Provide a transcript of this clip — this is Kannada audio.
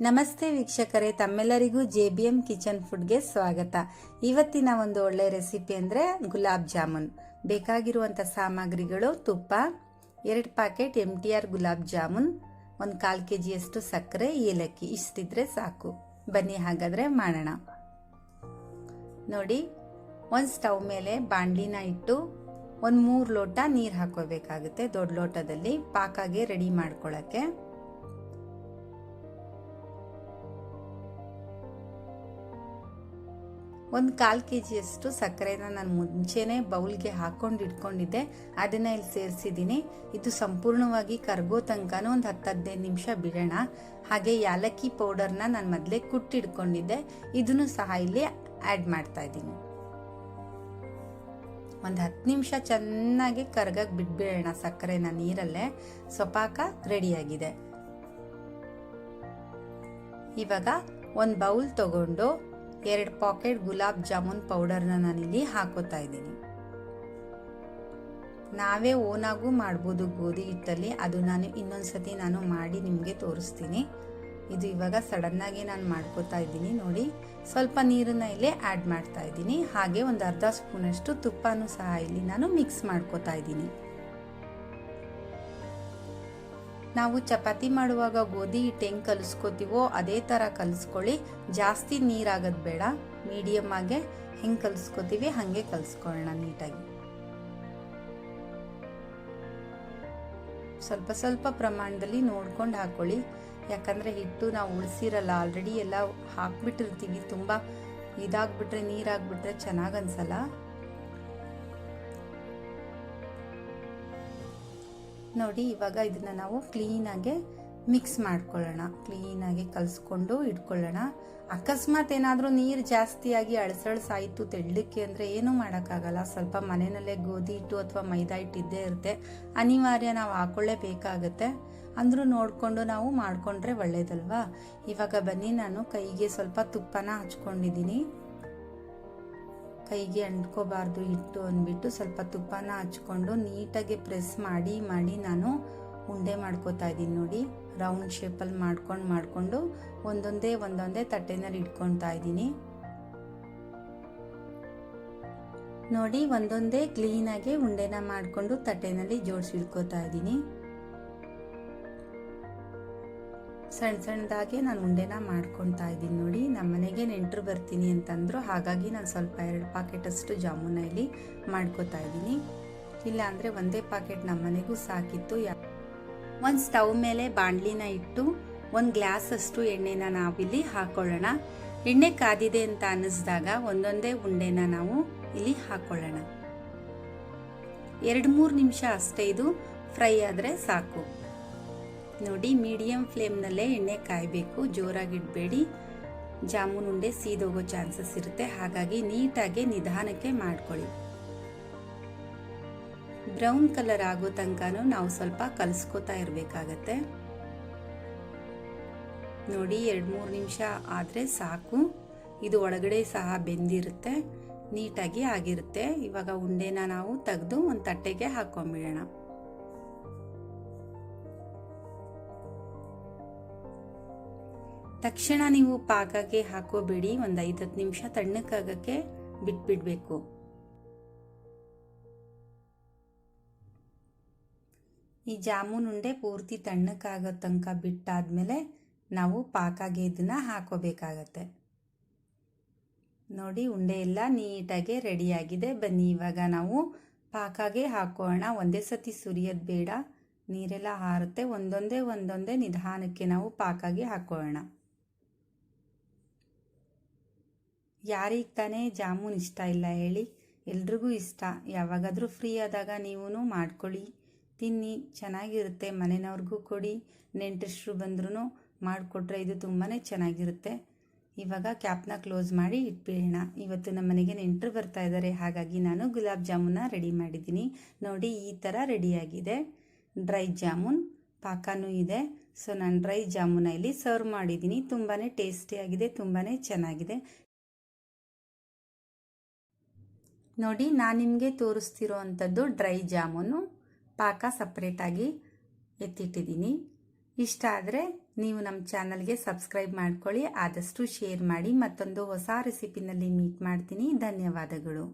ನಮಸ್ತೆ ವೀಕ್ಷಕರೇ, ತಮ್ಮೆಲ್ಲರಿಗೂ ಜೆ ಬಿ ಎಂ ಕಿಚನ್ ಫುಡ್ಗೆ ಸ್ವಾಗತ. ಇವತ್ತಿನ ಒಂದು ಒಳ್ಳೆ ರೆಸಿಪಿ ಅಂದರೆ ಗುಲಾಬ್ ಜಾಮೂನ್. ಬೇಕಾಗಿರುವಂಥ ಸಾಮಗ್ರಿಗಳು ತುಪ್ಪ, ಎರಡು packet M T R gulab jamun, ಒಂದು ಕಾಲು ಕೆ ಜಿಯಷ್ಟು ಸಕ್ಕರೆ, ಏಲಕ್ಕಿ, ಇಷ್ಟಿದ್ರೆ ಸಾಕು. ಬನ್ನಿ ಹಾಗಾದರೆ ಮಾಡೋಣ. ನೋಡಿ, ಒಂದು ಸ್ಟವ್ ಮೇಲೆ ಬಾಣಲಿನ ಇಟ್ಟು ಒಂದು ಮೂರು ಲೋಟ ನೀರು ಹಾಕೋಬೇಕಾಗುತ್ತೆ ದೊಡ್ಡ ಲೋಟದಲ್ಲಿ. ಪಾಕಾಗೆ ರೆಡಿ ಮಾಡ್ಕೊಳ್ಳೋಕ್ಕೆ ಒಂದು ಕಾಲು ಕೆ ಜಿಯಷ್ಟು ಸಕ್ಕರೆನ ನಾನು ಮುಂಚೆನೇ ಬೌಲ್ಗೆ ಹಾಕ್ಕೊಂಡು ಇಟ್ಕೊಂಡಿದ್ದೆ. ಅದನ್ನು ಇಲ್ಲಿ ಸೇರಿಸಿದ್ದೀನಿ ಇದು ಸಂಪೂರ್ಣವಾಗಿ ಕರ್ಗೋ ತನಕನೂ ಒಂದು ಹತ್ತು ಹದಿನೈದು ನಿಮಿಷ ಬಿಡೋಣ. ಹಾಗೆ ಯಾಲಕ್ಕಿ ಪೌಡರ್ನ ನಾನು ಮೊದಲೇ ಕುಟ್ಟಿಟ್ಕೊಂಡಿದ್ದೆ. ಇದನ್ನು ಸಹ ಇಲ್ಲಿ ಆ್ಯಡ್ ಮಾಡ್ತಾ ಇದ್ದೀನಿ. ಒಂದು ಹತ್ತು ನಿಮಿಷ ಚೆನ್ನಾಗಿ ಕರ್ಗಕ್ಕೆ ಬಿಟ್ಬಿಡೋಣ ಸಕ್ಕರೆನ ನೀರಲ್ಲೇ. ಸೊಪಾಕ ರೆಡಿಯಾಗಿದೆ. ಇವಾಗ ಒಂದು ಬೌಲ್ ತಗೊಂಡು ಎರಡು ಪಾಕೆಟ್ ಗುಲಾಬ್ ಜಾಮೂನ್ ಪೌಡರ್ನ ನಾನಿಲ್ಲಿ ಹಾಕೋತಾ ಇದ್ದೀನಿ. ನಾವೇ ಓನಾಗೂ ಮಾಡ್ಬೋದು ಗೋಧಿ ಹಿಟ್ಟಲ್ಲಿ. ಅದು ನಾನು ಇನ್ನೊಂದ್ಸತಿ ನಾನು ಮಾಡಿ ನಿಮಗೆ ತೋರಿಸ್ತೀನಿ. ಇದು ಇವಾಗ ಸಡನ್ನಾಗಿ ನಾನು ಮಾಡ್ಕೋತಾ ಇದ್ದೀನಿ ನೋಡಿ. ಸ್ವಲ್ಪ ನೀರನ್ನು ಇಲ್ಲಿ ಆ್ಯಡ್ ಮಾಡ್ತಾ ಇದ್ದೀನಿ. ಹಾಗೆ ಒಂದು ಅರ್ಧ ಸ್ಪೂನಷ್ಟು ತುಪ್ಪನೂ ಸಹ ಇಲ್ಲಿ ನಾನು ಮಿಕ್ಸ್ ಮಾಡ್ಕೋತಾ ಇದ್ದೀನಿ. ನಾವು ಚಪಾತಿ ಮಾಡುವಾಗ ಗೋಧಿ ಹಿಟ್ಟು ಹೆಂಗೆ ಕಲಿಸ್ಕೋತೀವೋ ಅದೇ ಥರ ಕಲಿಸ್ಕೊಳ್ಳಿ. ಜಾಸ್ತಿ ನೀರಾಗೋದು ಬೇಡ. ಮೀಡಿಯಮ್ ಆಗಿ ಹೆಂಗೆ ಕಲಿಸ್ಕೋತೀವಿ ಹಾಗೆ ಕಲಿಸ್ಕೊಳ್ಳೋಣ ನೀಟಾಗಿ. ಸ್ವಲ್ಪ ಸ್ವಲ್ಪ ಪ್ರಮಾಣದಲ್ಲಿ ನೋಡ್ಕೊಂಡು ಹಾಕೊಳ್ಳಿ. ಯಾಕಂದರೆ ಹಿಟ್ಟು ನಾವು ಉಳಿಸಿರಲ್ಲ ಆಲ್ರೆಡಿ ಎಲ್ಲ ಹಾಕ್ಬಿಟ್ಟಿರ್ತೀವಿ. ತುಂಬ ಇದಾಗ್ಬಿಟ್ರೆ, ನೀರಾಗ್ಬಿಟ್ರೆ ಚೆನ್ನಾಗಿ ಅನ್ಸಲ್ಲ. ನೋಡಿ, ಇವಾಗ ಇದನ್ನ ನಾವು ಕ್ಲೀನಾಗೆ ಮಿಕ್ಸ್ ಮಾಡ್ಕೊಳ್ಳೋಣ. ಕ್ಲೀನಾಗಿ ಕಲಿಸ್ಕೊಂಡು ಇಟ್ಕೊಳ್ಳೋಣ. ಅಕಸ್ಮಾತ್ ಏನಾದರೂ ನೀರು ಜಾಸ್ತಿಯಾಗಿ ಅಳಸಳ್ಸಾಯಿತು ತೆಳ್ಳಕ್ಕೆ ಅಂದರೆ ಏನೂ ಮಾಡೋಕ್ಕಾಗಲ್ಲ. ಸ್ವಲ್ಪ ಮನೆಯಲ್ಲೇ ಗೋಧಿ ಹಿಟ್ಟು ಅಥವಾ ಮೈದಾ ಹಿಟ್ಟು ಇದ್ದೇ ಇರುತ್ತೆ. ಅನಿವಾರ್ಯ ನಾವು ಹಾಕೊಳ್ಳೇಬೇಕಾಗತ್ತೆ. ಅಂದರೂ ನೋಡಿಕೊಂಡು ನಾವು ಮಾಡಿಕೊಂಡ್ರೆ ಒಳ್ಳೇದಲ್ವಾ? ಇವಾಗ ಬನ್ನಿ, ನಾನು ಕೈಗೆ ಸ್ವಲ್ಪ ತುಪ್ಪನ ಹಚ್ಕೊಂಡಿದ್ದೀನಿ. ಕೈಗೆ ಅಂಟ್ಕೋಬಾರ್ದು ಹಿಟ್ಟು ಅಂದ್ಬಿಟ್ಟು ಸ್ವಲ್ಪ ತುಪ್ಪನ ಹಚ್ಕೊಂಡು ನೀಟಾಗಿ ಪ್ರೆಸ್ ಮಾಡಿ ಮಾಡಿ ನಾನು ಉಂಡೆ ಮಾಡ್ಕೋತಾ ಇದ್ದೀನಿ ನೋಡಿ. ರೌಂಡ್ ಶೇಪಲ್ಲಿ ಮಾಡ್ಕೊಂಡು, ಮಾಡಿಕೊಂಡು ಒಂದೊಂದೇ ಒಂದೊಂದೇ ತಟ್ಟೆನಲ್ಲಿ ಇಟ್ಕೊತಾ ಇದ್ದೀನಿ. ನೋಡಿ, ಒಂದೊಂದೇ ಕ್ಲೀನಾಗಿ ಉಂಡೆನ ಮಾಡಿಕೊಂಡು ತಟ್ಟೆನಲ್ಲಿ ಜೋಡಿಸಿಡ್ಕೋತಾ ಇದ್ದೀನಿ. ಸಣ್ಣ ಸಣ್ಣದಾಗೆ ನಾನು ಉಂಡೆನ ಮಾಡ್ಕೊತಾ ಇದ್ದೀನಿ ನೋಡಿ. ನಮ್ಮ ಮನೆಗೆ ನೆಂಟರು ಬರ್ತೀನಿ ಅಂತಂದ್ರು ಹಾಗಾಗಿ ನಾನು ಸ್ವಲ್ಪ ಎರಡು ಪಾಕೆಟಷ್ಟು ಜಾಮೂನ ಇಲ್ಲಿ ಮಾಡ್ಕೊತಾ ಇದ್ದೀನಿ. ಇಲ್ಲ ಅಂದರೆ ಒಂದೇ ಪಾಕೆಟ್ ನಮ್ಮ ಮನೆಗೂ ಸಾಕಿತ್ತು. ಒಂದು ಸ್ಟವ್ ಮೇಲೆ ಬಾಣಲಿನ ಇಟ್ಟು ಒಂದು ಗ್ಲಾಸಷ್ಟು ಎಣ್ಣೆನ ನಾವಿಲ್ಲಿ ಹಾಕೊಳ್ಳೋಣ. ಎಣ್ಣೆ ಕಾದಿದೆ ಅಂತ ಅನ್ನಿಸ್ದಾಗ ಒಂದೊಂದೇ ಉಂಡೆನ ನಾವು ಇಲ್ಲಿ ಹಾಕೊಳ್ಳೋಣ. ಎರಡು ಮೂರು ನಿಮಿಷ ಅಷ್ಟೇ ಇದು ಫ್ರೈ ಆದರೆ ಸಾಕು. ನೋಡಿ ಮೀಡಿಯಂ ಫ್ಲೇಮ್ನಲ್ಲೇ ಎಣ್ಣೆ ಕಾಯಬೇಕು. ಜೋರಾಗಿಡಬೇಡಿ. ಜಾಮೂನ್ ಉಂಡೆ ಸೀದೋಗೋ ಚಾನ್ಸಸ್ ಇರುತ್ತೆ. ಹಾಗಾಗಿ ನೀಟಾಗಿ ನಿಧಾನಕ್ಕೆ ಮಾಡ್ಕೊಳ್ಳಿ. ಬ್ರೌನ್ ಕಲರ್ ಆಗೋ ತನಕನೂ ನಾವು ಸ್ವಲ್ಪ ಕಲಿಸ್ಕೋತಾ ಇರಬೇಕಾಗತ್ತೆ. ನೋಡಿ ಎರಡು ಮೂರು ನಿಮಿಷ ಆದರೆ ಸಾಕು. ಇದು ಒಳಗಡೆ ಸಹ ಬೆಂದಿರುತ್ತೆ. ನೀಟಾಗಿ ಆಗಿರುತ್ತೆ. ಇವಾಗ ಉಂಡೆನ ನಾವು ತೆಗೆದು ಒಂದು ತಟ್ಟೆಗೆ ಹಾಕೊಂಡ್ಬಿಡೋಣ ತಕ್ಷಣ ನೀವು ಪಾಕಕ್ಕೆ ಹಾಕೋಬೇಡಿ, ಒಂದು ಐದು ಹತ್ತು ನಿಮಿಷ ತಣ್ಣಕ್ಕಾಗಕ್ಕೆ ಬಿಟ್ಬಿಡ್ಬೇಕು. ಈ ಜಾಮೂನ್ ಉಂಡೆ ಪೂರ್ತಿ ತಣ್ಣಕ್ಕಾಗೋ ತನಕ ಬಿಟ್ಟಾದ್ಮೇಲೆ ನಾವು ಪಾಕಾಗೆ ಇದನ್ನ ಹಾಕೋಬೇಕಾಗತ್ತೆ. ನೋಡಿ, ಉಂಡೆ ಎಲ್ಲ ನೀಟಾಗಿ ರೆಡಿಯಾಗಿದೆ. ಬನ್ನಿ, ಇವಾಗ ನಾವು ಪಾಕಾಗೆ ಹಾಕೋಣ. ಒಂದೇ ಸತಿ ಸುರಿಯೋದು ಬೇಡ. ನೀರೆಲ್ಲ ಹಾರುತ್ತೆ. ಒಂದೊಂದೇ ಒಂದೊಂದೇ ನಿಧಾನಕ್ಕೆ ನಾವು ಪಾಕಾಗೆ ಹಾಕೋಣ. ಯಾರಿಗೆ ತಾನೇ ಜಾಮೂನ್ ಇಷ್ಟ ಇಲ್ಲ ಹೇಳಿ. ಎಲ್ರಿಗೂ ಇಷ್ಟ. ಯಾವಾಗಾದರೂ ಫ್ರೀ ಆದಾಗ ನೀವೂ ಮಾಡ್ಕೊಳ್ಳಿ. ತಿನ್ನಿ. ಚೆನ್ನಾಗಿರುತ್ತೆ. ಮನೆಯವ್ರಿಗೂ ಕೊಡಿ. ನೆಂಟರು ಬಂದ್ರೂ ಮಾಡಿಕೊಟ್ರೆ ಇದು ತುಂಬಾ ಚೆನ್ನಾಗಿರುತ್ತೆ. ಇವಾಗ ಕ್ಯಾಪ್ನ ಕ್ಲೋಸ್ ಮಾಡಿ ಇಟ್ಬಿಡೋಣ. ಇವತ್ತು ನಮ್ಮ ಮನೆಗೆ ನೆಂಟರು ಬರ್ತಾ ಇದ್ದಾರೆ ಹಾಗಾಗಿ ನಾನು ಗುಲಾಬ್ ಜಾಮೂನ ರೆಡಿ ಮಾಡಿದ್ದೀನಿ. ನೋಡಿ, ಈ ಥರ ರೆಡಿಯಾಗಿದೆ. ಡ್ರೈ ಜಾಮೂನ್ ಪಾಕನೂ ಇದೆ. ಸೊ, ನಾನು ಡ್ರೈ ಜಾಮೂನ ಇಲ್ಲಿ ಸರ್ವ್ ಮಾಡಿದ್ದೀನಿ. ತುಂಬಾ ಟೇಸ್ಟಿಯಾಗಿದೆ. ತುಂಬಾ ಚೆನ್ನಾಗಿದೆ. ನೋಡಿ, ನಾನು ನಿಮಗೆ ತೋರಿಸ್ತಿರೋ ಅಂಥದ್ದು ಡ್ರೈ ಜಾಮೂನು. ಪಾಕ ಸಪ್ರೇಟಾಗಿ ಎತ್ತಿಟ್ಟಿದ್ದೀನಿ. ಇಷ್ಟ ಆದರೆ ನೀವು ನಮ್ಮ ಚಾನಲ್ಗೆ ಸಬ್ಸ್ಕ್ರೈಬ್ ಮಾಡ್ಕೊಳ್ಳಿ, ಆದಷ್ಟು ಶೇರ್ ಮಾಡಿ, ಮತ್ತೊಂದು ಹೊಸ ರೆಸಿಪಿನಲ್ಲಿ ಮೀಟ್ ಮಾಡ್ತೀನಿ. ಧನ್ಯವಾದಗಳು.